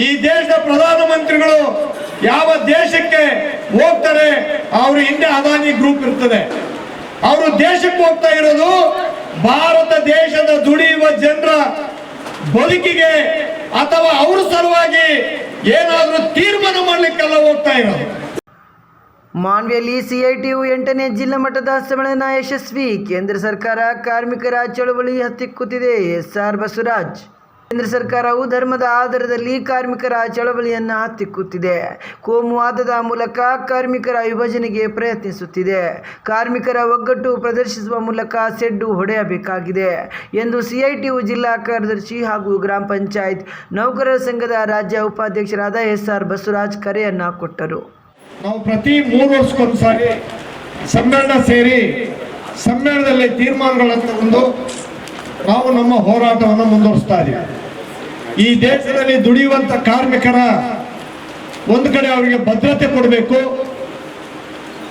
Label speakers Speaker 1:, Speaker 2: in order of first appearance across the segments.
Speaker 1: ಈ ದೇಶದ ಪ್ರಧಾನಮಂತ್ರಿಗಳು ಯಾವ ದೇಶಕ್ಕೆ ಹೋಗ್ತಾರೆ, ಅವ್ರ ಹಿಂದೆ ಅದಾನಿ ಗ್ರೂಪ್ ಇರ್ತದೆ. ಅವರು ದೇಶಕ್ಕೆ ಹೋಗ್ತಾ ಇರೋದು ಭಾರತ ದೇಶದ ದುಡಿಯುವ ಜನರ ಬದುಕಿಗೆ ಅಥವಾ ಅವ್ರ ಸಲುವಾಗಿ ಏನಾದರೂ ತೀರ್ಮಾನ ಮಾಡ್ಲಿಕ್ಕೆಲ್ಲ ಹೋಗ್ತಾ ಇರೋದು.
Speaker 2: ಮಾನ್ವಿಯಲ್ಲಿ ಸಿಐಟಿಯು ಎಂಟನೇ ಜಿಲ್ಲಾ ಮಟ್ಟದ ಸಮ್ಮೇಳನ ಯಶಸ್ವಿ. ಕೇಂದ್ರ ಸರ್ಕಾರ ಕಾರ್ಮಿಕರ ಚಳವಳಿ ಹತ್ತಿಕ್ಕುತ್ತಿದೆ. ಎಸ್ಆರ್ ಬಸವರಾಜ್. ಕೇಂದ್ರ ಸರ್ಕಾರವು ಧರ್ಮದ ಆಧಾರದಲ್ಲಿ ಕಾರ್ಮಿಕರ ಚಳವಳಿಯನ್ನು ಹತ್ತಿಕ್ಕುತ್ತಿದೆ ಕೋಮುವಾದದ ಮೂಲಕ ಕಾರ್ಮಿಕರ ವಿಭಜನೆಗೆ ಪ್ರಯತ್ನಿಸುತ್ತಿದೆ. ಕಾರ್ಮಿಕರ ಒಗ್ಗಟ್ಟು ಪ್ರದರ್ಶಿಸುವ ಮೂಲಕ ಸೆಡ್ಡು ಹೊಡೆಯಬೇಕಾಗಿದೆ ಎಂದು ಸಿಐಟಿಯು ಜಿಲ್ಲಾ ಕಾರ್ಯದರ್ಶಿ ಹಾಗೂ ಗ್ರಾಮ ಪಂಚಾಯತ್ ನೌಕರರ ಸಂಘದ ರಾಜ್ಯ ಉಪಾಧ್ಯಕ್ಷರಾದ ಎಸ್ಆರ್ ಬಸವರಾಜ್ ಕರೆಯನ್ನು ಕೊಟ್ಟರು.
Speaker 1: ನಾವು ಪ್ರತಿ ಮೂರು ವರ್ಷಕ್ಕೊಂದ್ಸಾರಿ ಸಮ್ಮೇಳನ ಸೇರಿ ಸಮ್ಮೇಳನದಲ್ಲಿ ತೀರ್ಮಾನಗಳನ್ನು ತಗೊಂಡು ನಾವು ನಮ್ಮ ಹೋರಾಟವನ್ನು ಮುಂದುವರಿಸ್ತಾ ಇದ್ದೀವಿ ಈ ದೇಶದಲ್ಲಿ ದುಡಿಯುವಂತ ಕಾರ್ಮಿಕರ ಒಂದು ಕಡೆ ಅವರಿಗೆ ಭದ್ರತೆ ಕೊಡಬೇಕು,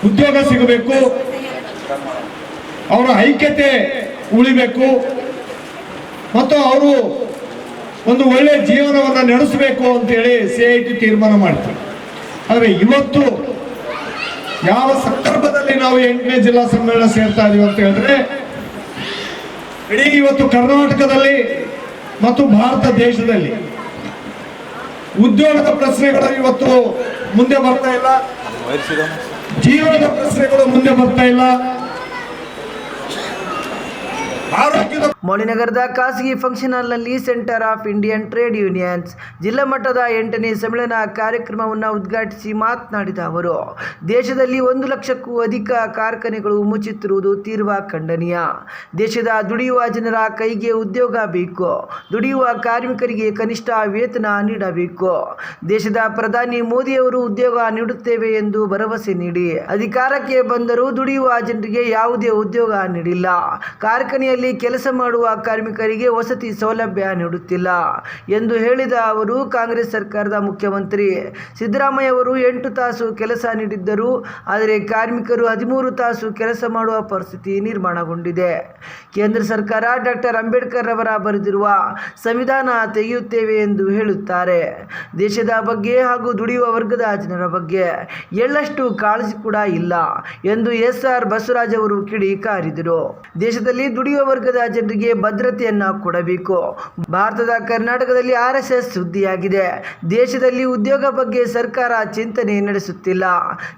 Speaker 1: ಉದ್ಯೋಗ ಸಿಗಬೇಕು, ಅವರ ಐಕ್ಯತೆ ಉಳಿಬೇಕು, ಮತ್ತು ಅವರು ಒಂದು ಒಳ್ಳೆ ಜೀವನವನ್ನು ನಡೆಸಬೇಕು ಅಂತೇಳಿ ಸಿ ಐ ಟಿ ತೀರ್ಮಾನ ಮಾಡ್ತಾರೆ. ಆದರೆ ಇವತ್ತು ಯಾವ ಸಂದರ್ಭದಲ್ಲಿ ನಾವು ಎಂಟನೇ ಜಿಲ್ಲಾ ಸಮ್ಮೇಳನ ಸೇರ್ತಾ ಇದೀವಿ ಅಂತ ಹೇಳಿದ್ರೆ, ಇಡೀ ಇವತ್ತು ಕರ್ನಾಟಕದಲ್ಲಿ ಮತ್ತು ಭಾರತ ದೇಶದಲ್ಲಿ ಉದ್ಯೋಗದ ಪ್ರಶ್ನೆಗಳು ಇವತ್ತು ಮುಂದೆ ಬರ್ತಾ ಇಲ್ಲ. ಜೀವನದ ಪ್ರಶ್ನೆಗಳು ಮುಂದೆ ಬರ್ತಾ ಇಲ್ಲ. ಆರೋಗ್ಯದ
Speaker 2: ಮೌಳಿನಗರದ ಖಾಸಗಿ ಫಂಕ್ಷನ್ ಹಾಲ್ನಲ್ಲಿ centre of Indian trade unions ಜಿಲ್ಲಾ ಮಟ್ಟದ ಎಂಟನೇ ಸಮ್ಮೇಳನ ಕಾರ್ಯಕ್ರಮವನ್ನು ಉದ್ಘಾಟಿಸಿ ಮಾತನಾಡಿದ ಅವರು, ದೇಶದಲ್ಲಿ ಒಂದು ಲಕ್ಷಕ್ಕೂ ಅಧಿಕ ಕಾರ್ಖಾನೆಗಳು ಮುಚ್ಚುತ್ತಿರುವುದು ತೀರ್ವ ಖಂಡನೀಯ. ದೇಶದ ದುಡಿಯುವ ಜನರ ಕೈಗೆ ಉದ್ಯೋಗ ಬೇಕು, ದುಡಿಯುವ ಕಾರ್ಮಿಕರಿಗೆ ಕನಿಷ್ಠ ವೇತನ ನೀಡಬೇಕು. ದೇಶದ ಪ್ರಧಾನಿ ಮೋದಿಯವರು ಉದ್ಯೋಗ ನೀಡುತ್ತೇವೆ ಎಂದು ಭರವಸೆ ನೀಡಿ, ಅಧಿಕಾರಕ್ಕೆ ಬಂದರೂ ದುಡಿಯುವ ಜನರಿಗೆ ಯಾವುದೇ ಉದ್ಯೋಗ ನೀಡಿಲ್ಲ. ಕಾರ್ಖಾನೆಯಲ್ಲಿ ಕೆಲಸ ಮಾಡುವ ಕಾರ್ಮಿಕರಿಗೆ ವಸತಿ ಸೌಲಭ್ಯ ನೀಡುತ್ತಿಲ್ಲ ಎಂದು ಹೇಳಿದ ಅವರು, ಕಾಂಗ್ರೆಸ್ ಸರ್ಕಾರದ ಮುಖ್ಯಮಂತ್ರಿ ಸಿದ್ದರಾಮಯ್ಯ ಅವರು ಎಂಟು ತಾಸು ಕೆಲಸ ನೀಡಿದ್ದರು. ಆದರೆ ಕಾರ್ಮಿಕರು ಹದಿಮೂರು ತಾಸು ಕೆಲಸ ಮಾಡುವ ಪರಿಸ್ಥಿತಿ ನಿರ್ಮಾಣಗೊಂಡಿದೆ. ಕೇಂದ್ರ ಸರ್ಕಾರ ಡಾಕ್ಟರ್ ಅಂಬೇಡ್ಕರ್ ಅವರ ಬರೆದಿರುವ ಸಂವಿಧಾನ ತೆಗೆಯುತ್ತೇವೆ ಎಂದು ಹೇಳುತ್ತಾರೆ. ದೇಶದ ಬಗ್ಗೆ ಹಾಗೂ ದುಡಿಯುವ ವರ್ಗದ ಜನರ ಬಗ್ಗೆ ಎಳ್ಳಷ್ಟು ಕಾಳಜಿ ಕೂಡ ಇಲ್ಲ ಎಂದು ಎಸ್. ಆರ್. ಬಸವರಾಜ್ ಅವರು ಕಿಡಿಕಾರಿದರು. ದೇಶದಲ್ಲಿ ದುಡಿಯುವ ವರ್ಗದ ಜನರಿಗೆ ಭದ್ರತೆಯನ್ನ ಕೊಡಬೇಕು. ಭಾರತದ ಕರ್ನಾಟಕದಲ್ಲಿ ಆರ್ ಎಸ್ ಎಸ್ ಸುದ್ದಿಯಾಗಿದೆ. ದೇಶದಲ್ಲಿ ಉದ್ಯೋಗ ಬಗ್ಗೆ ಸರ್ಕಾರ ಚಿಂತನೆ ನಡೆಸುತ್ತಿಲ್ಲ.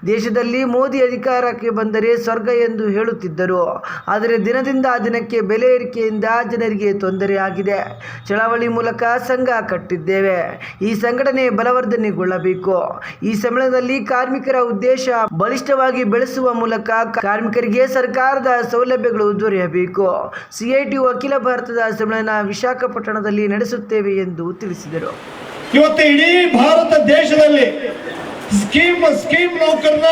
Speaker 2: ದೇಶದಲ್ಲಿ ಮೋದಿ ಅಧಿಕಾರಕ್ಕೆ ಬಂದರೆ ಸ್ವರ್ಗ ಎಂದು ಹೇಳುತ್ತಿದ್ದರು. ಆದರೆ ದಿನದಿಂದ ದಿನಕ್ಕೆ ಬೆಲೆ ಏರಿಕೆಯಿಂದ ಜನರಿಗೆ ತೊಂದರೆಯಾಗಿದೆ ಚಳವಳಿ ಮೂಲಕ ಸಂಘ ಕಟ್ಟಿದ್ದೇವೆ. ಈ ಸಂಘಟನೆ ಬಲವರ್ಧನೆಗೊಳ್ಳಬೇಕು. ಈ ಸಮ್ಮೇಳನದಲ್ಲಿ ಕಾರ್ಮಿಕರ ಉದ್ದೇಶ ಬಲಿಷ್ಠವಾಗಿ ಬೆಳೆಸುವ ಮೂಲಕ ಕಾರ್ಮಿಕರಿಗೆ ಸರ್ಕಾರದ ಸೌಲಭ್ಯಗಳು ದೊರೆಯಬೇಕು. ಸಿಐಟಿ ಅಖಿಲ ಭಾರತದ ಸಮ್ಮೇಳನ ವಿಶಾಖಪಟ್ಟಣದಲ್ಲಿ ನಡೆಸುತ್ತೇವೆ ಎಂದು ತಿಳಿಸಿದರು.
Speaker 1: ಇವತ್ತು ಇಡೀ ಭಾರತ ದೇಶದಲ್ಲಿ ಸ್ಕೀಮ್ ಸ್ಕೀಮ್ ನೌಕರನ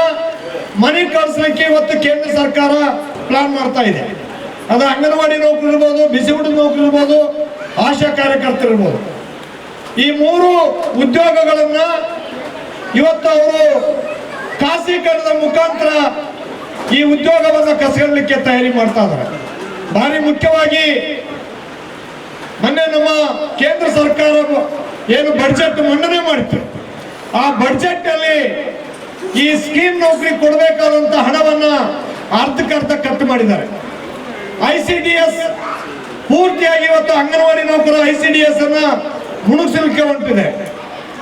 Speaker 1: ಮನೆ ಕಳಿಸಲಿಕ್ಕೆ ಇವತ್ತು ಕೇಂದ್ರ ಸರ್ಕಾರ ಪ್ಲಾನ್ ಮಾಡ್ತಾ ಇದೆ. ಅದು ಅಂಗನವಾಡಿ ನೌಕರಿ ಇರ್ಬೋದು, ಬಿಸಿ ಊಟದ ನೌಕರಿ ಇರ್ಬೋದು, ಆಶಾ ಕಾರ್ಯಕರ್ತರು ಇರ್ಬೋದು. ಈ ಮೂರು ಉದ್ಯೋಗಗಳನ್ನ ಇವತ್ತು ಅವರು ಖಾಸೀಕರಣದ ಮುಖಾಂತರ ಈ ಉದ್ಯೋಗವನ್ನು ಕಸಗಲಿಕ್ಕೆ ತಯಾರಿ ಮಾಡ್ತಾ ಇದ್ದಾರೆ. ಭಾರಿ ಮುಖ್ಯವಾಗಿ ಮೊನ್ನೆ ನಮ್ಮ ಕೇಂದ್ರ ಸರ್ಕಾರ ಏನು ಬಡ್ಜೆಟ್ ಮಂಡನೆ ಮಾಡಿತ್ತು. ಆ ಬಡ್ಜೆಟ್ ಅಲ್ಲಿ ಈ ಸ್ಕೀಮ್ ನೌಕರಿ ಕೊಡಬೇಕಾದಂತ ಹಣವನ್ನ ಅರ್ಧಕ್ಕರ್ಧ ಖರ್ಚು ಮಾಡಿದ್ದಾರೆ. ಐ ಸಿ ಡಿ ಎಸ್ ಪೂರ್ತಿಯಾಗಿ ಇವತ್ತು ಅಂಗನವಾಡಿ ನೌಕರ ಐ ಸಿ ಡಿ ಎಸ್ ಅನ್ನ ಹೊಂಟಿದೆ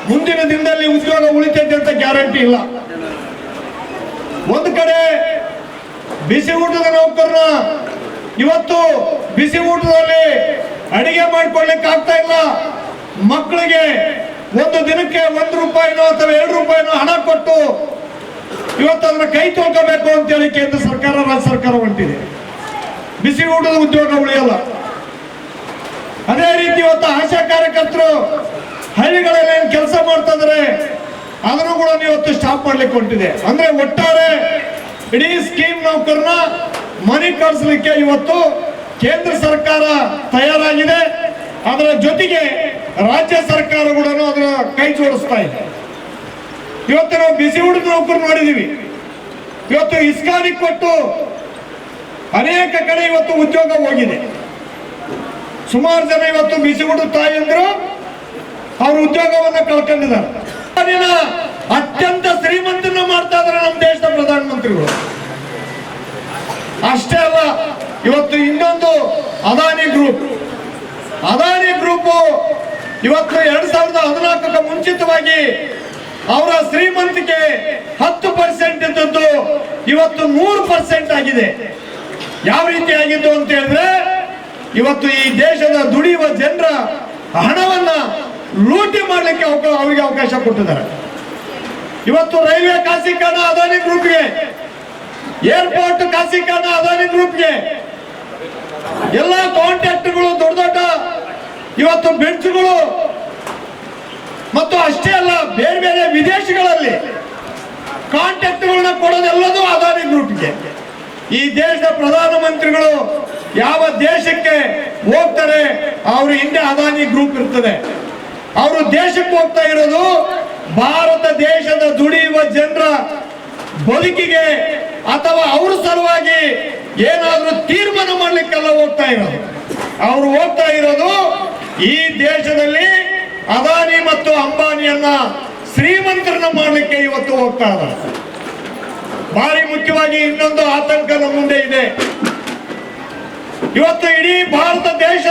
Speaker 1: ಮುಂದಿನ ದಿನದಲ್ಲಿ ಉದ್ಯೋಗ ಉಳಿತೈತೆ ಅಂತ ಗ್ಯಾರಂಟಿ ಇಲ್ಲ. ಒಂದು ಕಡೆ ಬಿಸಿ ಊಟದ ನೌಕರನ ಇವತ್ತು ಬಿಸಿ ಊಟದಲ್ಲಿ ಅಡಿಗೆ ಮಾಡ್ಕೊಳ್ಳಿಕ್ಕೆ ಆಗ್ತಾ ಇಲ್ಲ. ಮಕ್ಕಳಿಗೆ ಒಂದು ದಿನಕ್ಕೆ ಒಂದು ರೂಪಾಯಿನೋ ಅಥವಾ ಎರಡು ರೂಪಾಯಿನೋ ಹಣ ಕೊಟ್ಟು ಇವತ್ತು ಅದನ್ನ ಕೈ ತೊಳ್ಕೋಬೇಕು ಅಂತೇಳಿ ಕೇಂದ್ರ ಸರ್ಕಾರ, ರಾಜ್ಯ ಸರ್ಕಾರ ಹೊಂಟಿದೆ. ಬಿಸಿ ಊಟದ ಉದ್ಯೋಗ ಉಳಿಯಲ್ಲ. ಅದೇ ರೀತಿ ಇವತ್ತು ಆಶಾ ಕಾರ್ಯಕರ್ತರು ಹಳ್ಳಿಗಳಲ್ಲಿ ಏನು ಕೆಲಸ ಮಾಡ್ತಾ ಇದಾರೆ, ಅದನ್ನು ಕೂಡ ಇವತ್ತು ಸ್ಟಾಪ್ ಮಾಡ್ಲಿಕ್ಕೆ ಹೊಂಟಿದೆ. ಅಂದ್ರೆ ಒಟ್ಟಾರೆ ಇಡೀ ಸ್ಕೀಮ್ ನೌಕರನ್ನ ಮನೆ ಕಳಿಸ್ಲಿಕ್ಕೆ ಇವತ್ತು ಕೇಂದ್ರ ಸರ್ಕಾರ ತಯಾರಾಗಿದೆ. ಅದರ ಜೊತೆಗೆ ರಾಜ್ಯ ಸರ್ಕಾರ ಕೂಡ ಅದರ ಕೈ ಜೋಡಿಸ್ತಾ ಇದೆ. ಇವತ್ತು ನಾವು ಬಿಸಿ ಊಟದ ನೌಕರು ನೋಡಿದೀವಿ ಇವತ್ತು ಇಸ್ಕಾನಿಗೆ ಕೊಟ್ಟು ಅನೇಕ ಕಡೆ ಇವತ್ತು ಉದ್ಯೋಗ ಹೋಗಿದೆ. ಸುಮಾರು ಜನ ಇವತ್ತು ಬಿಸಿ ಊಟದ ತಾಯಿ ಅಂದ್ರು ಅವ್ರ ಉದ್ಯೋಗವನ್ನು ಕಳ್ಕೊಂಡಿದ್ದಾರೆ. ಅತ್ಯಂತ ಶ್ರೀಮಂತನ ಮಾಡ್ತಾ ಇದಾರೆ ನಮ್ಮ ದೇಶದ ಪ್ರಧಾನಮಂತ್ರಿಗಳು. ಅಷ್ಟೇ ಅಲ್ಲ, ಇವತ್ತು ಇನ್ನೊಂದು ಅದಾನಿ ಗ್ರೂಪ್ ಅದಾನಿ ಗ್ರೂಪ್ ಇವತ್ತು ಎರಡ್ ಸಾವಿರದ ಹದಿನಾಲ್ಕಕ್ಕೆ ಮುಂಚಿತವಾಗಿ ಅವರ ಶ್ರೀಮಂತಿಕೆ ಹತ್ತು ಪರ್ಸೆಂಟ್ ಇದ್ದದ್ದು ಇವತ್ತು ನೂರು ಪರ್ಸೆಂಟ್ ಆಗಿದೆ. ಯಾವ ರೀತಿ ಆಗಿದ್ದು ಅಂತ ಹೇಳಿದ್ರೆ, ಇವತ್ತು ಈ ದೇಶದ ದುಡಿಯುವ ಜನರ ಹಣವನ್ನ ಲೂಟಿ ಮಾಡಲಿಕ್ಕೆ ಅವರಿಗೆ ಅವಕಾಶ ಕೊಟ್ಟಿದ್ದಾರೆ. ಇವತ್ತು ರೈಲ್ವೆ ಖಾಸೀಕರಣ ಅದಾನಿ ಗ್ರೂಪ್ಗೆ ಏರ್ಪೋರ್ಟ್ ಖಾಸೀಕರಣ ಅದಾನಿ ಗ್ರೂಪ್ಗೆ ಎಲ್ಲ ಕಾಂಟ್ರಾಕ್ಟ್ಗಳು ದೊಡ್ಡ ದೊಡ್ಡ ಇವತ್ತು ಬೆಂಚ್ಗಳು ಮತ್ತು ಅಷ್ಟೇ ಅಲ್ಲ ಬೇರೆ ಬೇರೆ ವಿದೇಶಗಳಲ್ಲಿ ಕಾಂಟ್ರಾಕ್ಟ್ಗಳನ್ನ ಕೊಡೋದೆಲ್ಲದೂ ಅದಾನಿ ಗ್ರೂಪ್ಗೆ ಈ ದೇಶದ ಪ್ರಧಾನಮಂತ್ರಿಗಳು ಯಾವ ದೇಶಕ್ಕೆ ಹೋಗ್ತಾರೆ ಅವ್ರ ಹಿಂದೆ ಅದಾನಿ ಗ್ರೂಪ್ ಇರ್ತದೆ. ಅವರು ದೇಶಕ್ಕೆ ಹೋಗ್ತಾ ಇರೋದು ಭಾರತ ದೇಶದ ದುಡಿಯುವ ಜನರ ಬದುಕಿಗೆ ಅಥವಾ ಅವ್ರ ಸಲುವಾಗಿ ಏನಾದ್ರೂ ತೀರ್ಮಾನ ಮಾಡ್ಲಿಕ್ಕೆಲ್ಲ ಹೋಗ್ತಾ ಇರೋದು. ಅವ್ರು ಹೋಗ್ತಾ ಇರೋದು ಈ ದೇಶದಲ್ಲಿ ಅದಾನಿ ಮತ್ತು ಅಂಬಾನಿಯನ್ನ ಶ್ರೀಮಂತರನ್ನ ಮಾಡ್ಲಿಕ್ಕೆ ಇವತ್ತು ಹೋಗ್ತಾ ಇದ್ದಾರೆ. ಭಾರಿ ಮುಖ್ಯವಾಗಿ ಇನ್ನೊಂದು ಆತಂಕ ನಮ್ಮ ಮುಂದೆ ಇದೆ. ಇವತ್ತು ಇಡೀ ಭಾರತ ದೇಶ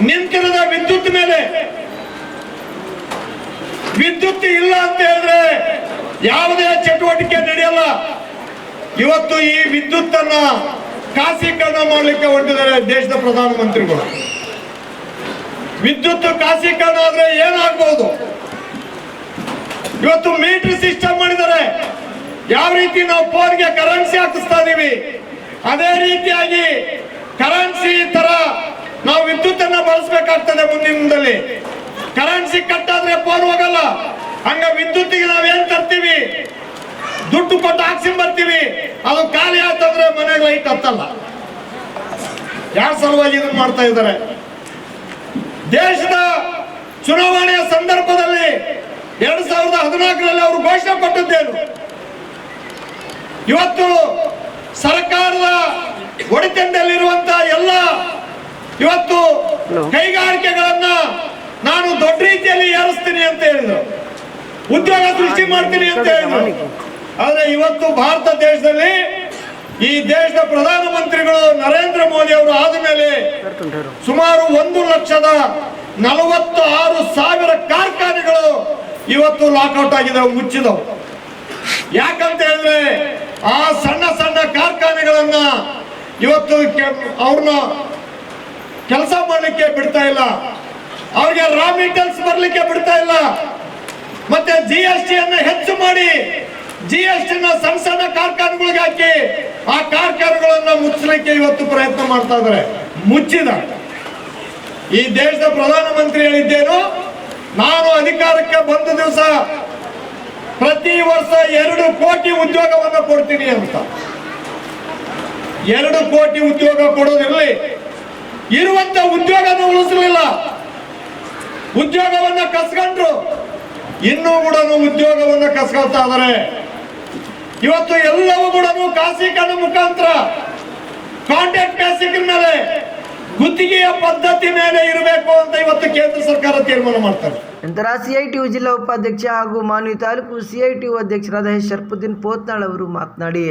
Speaker 1: ನಿಂತಿರದ ವಿದ್ಯುತ್ ಮೇಲೆ. ವಿದ್ಯುತ್ ಇಲ್ಲ ಅಂತ ಹೇಳಿದ್ರೆ ಯಾವುದೇ ಚಟುವಟಿಕೆ ನಡೆಯಲ್ಲ, ಇವತ್ತು ಈ ವಿದ್ಯುತ್ ಅನ್ನ ಖಾಸೀಕರಣ ಮಾಡಲಿಕ್ಕೆ ಹೊರಟಿದ್ದಾರೆ ದೇಶದ ಪ್ರಧಾನಮಂತ್ರಿಗಳು. ವಿದ್ಯುತ್ ಖಾಸೀಕರಣ ಆದ್ರೆ ಏನಾಗಬಹುದು ಇವತ್ತು ಮೀಟರ್ ಸಿಸ್ಟಮ್ ಮಾಡಿದ್ದಾರೆ. ಯಾವ ರೀತಿ ನಾವು ಫೋನ್ಗೆ ಕರೆನ್ಸಿ ಹಾಕಿಸ್ತಾ ಇದೀವಿ, ಅದೇ ರೀತಿಯಾಗಿ ಕರೆನ್ಸಿ ತರ ನಾವು ವಿದ್ಯುತ್ ಅನ್ನ ಬಳಸಬೇಕಾಗ್ತದೆ ಮುಂದಿನ ದಿನದಲ್ಲಿ ಕರೆನ್ಸಿ ಕಟ್ ಆದ್ರೆ ಫೋನ್ ಹೋಗಲ್ಲ. ಹಂಗ ವಿದ್ಯುತ್ತಿಗೆ ನಾವೇನ್ ತರ್ತೀವಿ? ದುಡ್ಡು ಕೊಟ್ಟು ಹಾಕ್ಸಿಂಡ್ ಬರ್ತೀವಿ. ಅದು ಖಾಲಿ ಆಯ್ತಂದ್ರೆ ಮನೆಗೆ ಲೈಟ್ ಹತ್ತಲ್ಲ. ಯಾರ ಸಲುವಾಗಿ ಇದನ್ನ ಮಾಡ್ತಾ ಇದ್ದಾರೆ ದೇಶದ ಚುನಾವಣೆಯ ಸಂದರ್ಭದಲ್ಲಿ ಎರಡ್ ಸಾವಿರದ ಹದಿನಾಲ್ಕರಲ್ಲಿ ಅವರು ಘೋಷಣೆ ಕೊಟ್ಟಿದ್ದೇನು. ಇವತ್ತು ಸರ್ಕಾರದ ಒಡೆತನದಲ್ಲಿರುವಂತ ಎಲ್ಲ ಇವತ್ತು ಕೈಗಾರಿಕೆಗಳನ್ನ ನಾನು ದೊಡ್ಡ ರೀತಿಯಲ್ಲಿ ಏರಿಸ್ತೀನಿ ಅಂತ ಹೇಳಿದ್ರು. ಉದ್ಯೋಗ ಸೃಷ್ಟಿ ಮಾಡ್ತೀನಿ ಅಂತ ಹೇಳಿದ್ರು. ಆದ್ರೆ ಇವತ್ತು ಭಾರತ ದೇಶದಲ್ಲಿ ಈ ದೇಶದ ಪ್ರಧಾನಮಂತ್ರಿಗಳು ನರೇಂದ್ರ ಮೋದಿ ಅವರು ಆದ ಮೇಲೆ ಸುಮಾರು ಒಂದು ಲಕ್ಷದ ನಲವತ್ತು ಆರು ಸಾವಿರ ಕಾರ್ಖಾನೆಗಳು ಇವತ್ತು ಲಾಕ್ಔಟ್ ಆಗಿದಾವೆ ಮುಚ್ಚಿದವು. ಯಾಕಂತ ಹೇಳಿದ್ರೆ ಆ ಸಣ್ಣ ಸಣ್ಣ ಕಾರ್ಖಾನೆಗಳನ್ನ ಇವತ್ತು ಅವ್ರನ್ನ ಕೆಲಸ ಮಾಡಲಿಕ್ಕೆ ಬಿಡ್ತಾ ಇಲ್ಲ. ಅವ್ರಿಗೆ ರಾ ಮೆಟೀರಿಯಲ್ಸ್ ಬರ್ಲಿಕ್ಕೆ ಬಿಡ್ತಾ ಇಲ್ಲ. ಮತ್ತೆ ಜಿ ಎಸ್ ಟಿ ಅನ್ನ ಹೆಚ್ಚು ಮಾಡಿ ಜಿ ಎಸ್ ಟಿ ನ ಸಣ್ಣ ಸಣ್ಣ ಕಾರ್ಖಾನೆಗಳಿಗೆ ಹಾಕಿ ಆ ಕಾರ್ಖಾನೆಗಳನ್ನ ಮುಚ್ಚಲಿಕ್ಕೆ ಇವತ್ತು ಪ್ರಯತ್ನ ಮಾಡ್ತಾ ಇದ್ದಾರೆ. ಮುಚ್ಚಿದ. ಈ ದೇಶದ ಪ್ರಧಾನಮಂತ್ರಿ ಹೇಳಿದ್ದೇನು, ನಾನು ಅಧಿಕಾರಕ್ಕೆ ಬಂದ ದಿವಸ ಪ್ರತಿ ವರ್ಷ ಎರಡು ಕೋಟಿ ಉದ್ಯೋಗವನ್ನು ಕೊಡ್ತೀನಿ ಅಂತ. ಎರಡು ಕೋಟಿ ಉದ್ಯೋಗ ಕೊಡೋದಿರಲಿ. ಇರುವಂತ ಉದ್ಯೋಗನ ಉಳಿಸಲಿಲ್ಲ. ಉದ್ಯೋಗವನ್ನ ಕಸ್ಕೊಂಡ್ರು. ಇನ್ನೂ ಕೂಡ ಉದ್ಯೋಗವನ್ನು ಕಸ್ಕೊಳ್ತಾ ಇದಾರೆ. ಇವತ್ತು ಎಲ್ಲವೂ ಕೂಡ ಖಾಸೀಕರಣ ಮುಖಾಂತರ ಕಾಂಟ್ರಾಕ್ಟ್ ಬೇಸಿಕ್ ಮೇಲೆ ಗುತ್ತಿಗೆಯ ಪದ್ಧತಿ ಮೇಲೆ ಇರಬೇಕು ಅಂತ ಇವತ್ತು ಕೇಂದ್ರ ಸರ್ಕಾರ ತೀರ್ಮಾನ ಮಾಡ್ತಾರೆ.
Speaker 2: ನಂತರ ಸಿಐಟಿಯು ಜಿಲ್ಲಾ ಉಪಾಧ್ಯಕ್ಷ ಹಾಗೂ ಮಾನ್ವಿ ತಾಲೂಕು ಸಿಐಟಿ ಅಧ್ಯಕ್ಷರಾದ ಶರ್ಪುದ್ದೀನ್ ಪೋತ್ನಾಳ್ ಅವರು ಮಾತನಾಡಿ,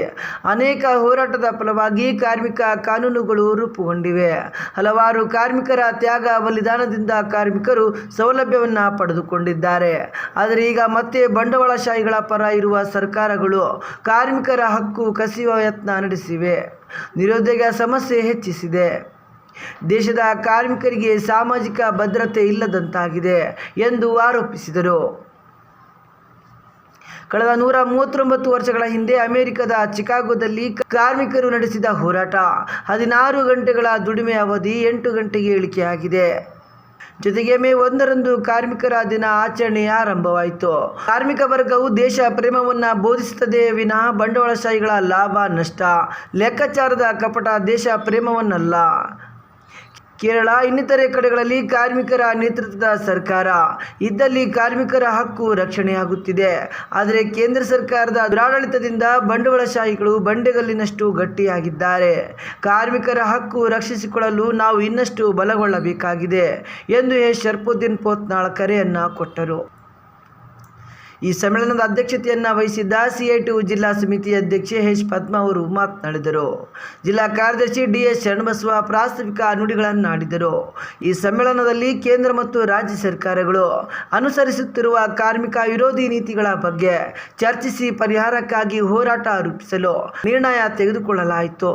Speaker 2: ಅನೇಕ ಹೋರಾಟದ ಫಲವಾಗಿ ಕಾರ್ಮಿಕ ಕಾನೂನುಗಳು ರೂಪುಗೊಂಡಿವೆ. ಹಲವಾರು ಕಾರ್ಮಿಕರ ತ್ಯಾಗ ಬಲಿದಾನದಿಂದ ಕಾರ್ಮಿಕರು ಸೌಲಭ್ಯವನ್ನು ಪಡೆದುಕೊಂಡಿದ್ದಾರೆ. ಆದರೆ ಈಗ ಮತ್ತೆ ಬಂಡವಾಳಶಾಹಿಗಳ ಪರ ಇರುವ ಸರ್ಕಾರಗಳು ಕಾರ್ಮಿಕರ ಹಕ್ಕು ಕಸಿಯುವ ಯತ್ನ ನಡೆಸಿವೆ. ನಿರುದ್ಯೋಗ ಸಮಸ್ಯೆ ಹೆಚ್ಚಿಸಿದೆ. ದೇಶದ ಕಾರ್ಮಿಕರಿಗೆ ಸಾಮಾಜಿಕ ಭದ್ರತೆ ಇಲ್ಲದಂತಾಗಿದೆ ಎಂದು ಆರೋಪಿಸಿದರು. ಕಳೆದ ನೂರ ಮೂವತ್ತೊಂಬತ್ತು ವರ್ಷಗಳ ಹಿಂದೆ ಅಮೆರಿಕದ ಚಿಕಾಗೋದಲ್ಲಿ ಕಾರ್ಮಿಕರು ನಡೆಸಿದ ಹೋರಾಟ. ಹದಿನಾರು ಗಂಟೆಗಳ ದುಡಿಮೆ ಅವಧಿ ಎಂಟು ಗಂಟೆಗೆ ಇಳಿಕೆಯಾಗಿದೆ. ಜೊತೆಗೆ ಮೇ ಒಂದರಂದು ಕಾರ್ಮಿಕರ ದಿನ ಆಚರಣೆ ಆರಂಭವಾಯಿತು. ಕಾರ್ಮಿಕ ವರ್ಗವು ದೇಶ ಪ್ರೇಮವನ್ನು ಬೋಧಿಸುತ್ತದೆ ವಿನಃ ಬಂಡವಾಳಶಾಹಿಗಳ ಲಾಭ, ನಷ್ಟ, ಲೆಕ್ಕಾಚಾರದ ಕಪಟ ದೇಶ ಪ್ರೇಮವನ್ನಲ್ಲ. ಕೇರಳ, ಇನ್ನಿತರೆ ಕಡೆಗಳಲ್ಲಿ ಕಾರ್ಮಿಕರ ನೇತೃತ್ವದ ಸರ್ಕಾರ. ಇದ್ದಲ್ಲಿ ಕಾರ್ಮಿಕರ ಹಕ್ಕು ರಕ್ಷಣೆಯಾಗುತ್ತಿದೆ. ಆದರೆ ಕೇಂದ್ರ ಸರ್ಕಾರದ ದುರಾಡಳಿತದಿಂದ ಬಂಡವಾಳಶಾಹಿಗಳು ಬಂಡೆಗಲ್ಲಿನಷ್ಟು ಗಟ್ಟಿಯಾಗಿದ್ದಾರೆ. ಕಾರ್ಮಿಕರ ಹಕ್ಕು ರಕ್ಷಿಸಿಕೊಳ್ಳಲು ನಾವು ಇನ್ನಷ್ಟು ಬಲಗೊಳ್ಳಬೇಕಾಗಿದೆ ಎಂದು ಎ ಶರ್ಪುದ್ದೀನ್ ಪೋತ್ನಾಳ್ ಕರೆಯನ್ನು ಕೊಟ್ಟರು. ಈ ಸಮ್ಮೇಳನದ ಅಧ್ಯಕ್ಷತೆಯನ್ನು ವಹಿಸಿದ್ದ ಸಿಐಟಿ ಜಿಲ್ಲಾ ಸಮಿತಿ ಅಧ್ಯಕ್ಷೆ ಹೆಚ್ ಪದ್ಮ ಅವರು ಮಾತನಾಡಿದರು. ಜಿಲ್ಲಾ ಕಾರ್ಯದರ್ಶಿ ಡಿ ಎಸ್ ಶರಣಬಸವ ಪ್ರಾಸ್ತಾವಿಕ ನುಡಿಗಳನ್ನಾಡಿದರು ಈ ಸಮ್ಮೇಳನದಲ್ಲಿ ಕೇಂದ್ರ ಮತ್ತು ರಾಜ್ಯ ಸರ್ಕಾರಗಳು ಅನುಸರಿಸುತ್ತಿರುವ ಕಾರ್ಮಿಕ ವಿರೋಧಿ ನೀತಿಗಳ ಬಗ್ಗೆ ಚರ್ಚಿಸಿ ಪರಿಹಾರಕ್ಕಾಗಿ ಹೋರಾಟ ರೂಪಿಸಲು ನಿರ್ಣಯ ತೆಗೆದುಕೊಳ್ಳಲಾಯಿತು.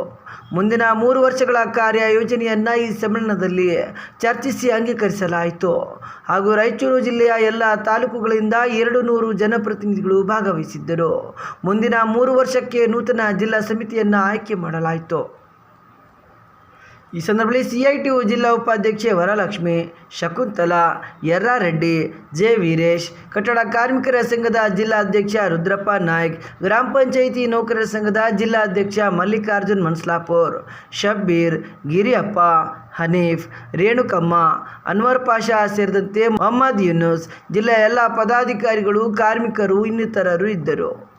Speaker 2: ಮುಂದಿನ ಮೂರು ವರ್ಷಗಳ ಕಾರ್ಯ ಯೋಜನೆಯನ್ನು ಈ ಸಮ್ಮೇಳನದಲ್ಲಿ ಚರ್ಚಿಸಿ ಅಂಗೀಕರಿಸಲಾಯಿತು. ಹಾಗೂ ರಾಯಚೂರು ಜಿಲ್ಲೆಯ ಎಲ್ಲ ತಾಲೂಕುಗಳಿಂದ ಎರಡು ನೂರು ಜನಪ್ರತಿನಿಧಿಗಳು ಭಾಗವಹಿಸಿದ್ದರು. ಮುಂದಿನ ಮೂರು ವರ್ಷಕ್ಕೆ ನೂತನ ಜಿಲ್ಲಾ ಸಮಿತಿಯನ್ನು ಆಯ್ಕೆ ಮಾಡಲಾಯಿತು. ಈ ಸಂದರ್ಭದಲ್ಲಿ ಸಿಐಟಿಯು ಜಿಲ್ಲಾ ಉಪಾಧ್ಯಕ್ಷೆ ವರಲಕ್ಷ್ಮಿ, ಶಕುಂತಲಾ ಯರ್ರಾರೆಡ್ಡಿ ಜೆ ವೀರೇಶ್, ಕಟ್ಟಡ ಕಾರ್ಮಿಕರ ಸಂಘದ ಜಿಲ್ಲಾಧ್ಯಕ್ಷ ರುದ್ರಪ್ಪ ನಾಯ್ಕ್, ಗ್ರಾಮ ಪಂಚಾಯಿತಿ ನೌಕರರ ಸಂಘದ ಜಿಲ್ಲಾಧ್ಯಕ್ಷ ಮಲ್ಲಿಕಾರ್ಜುನ್ ಮನ್ಸ್ಲಾಪುರ್, ಶಬ್ಬೀರ್, ಗಿರಿಯಪ್ಪ, ಹನೀಫ್, ರೇಣುಕಮ್ಮ, ಅನ್ವರ್ ಪಾಷಾ ಸೇರಿದಂತೆ ಮೊಹಮ್ಮದ್ ಯೂನುಸ್ ಜಿಲ್ಲೆಯ ಎಲ್ಲ ಪದಾಧಿಕಾರಿಗಳು, ಕಾರ್ಮಿಕರು, ಇನ್ನಿತರರು ಇದ್ದರು.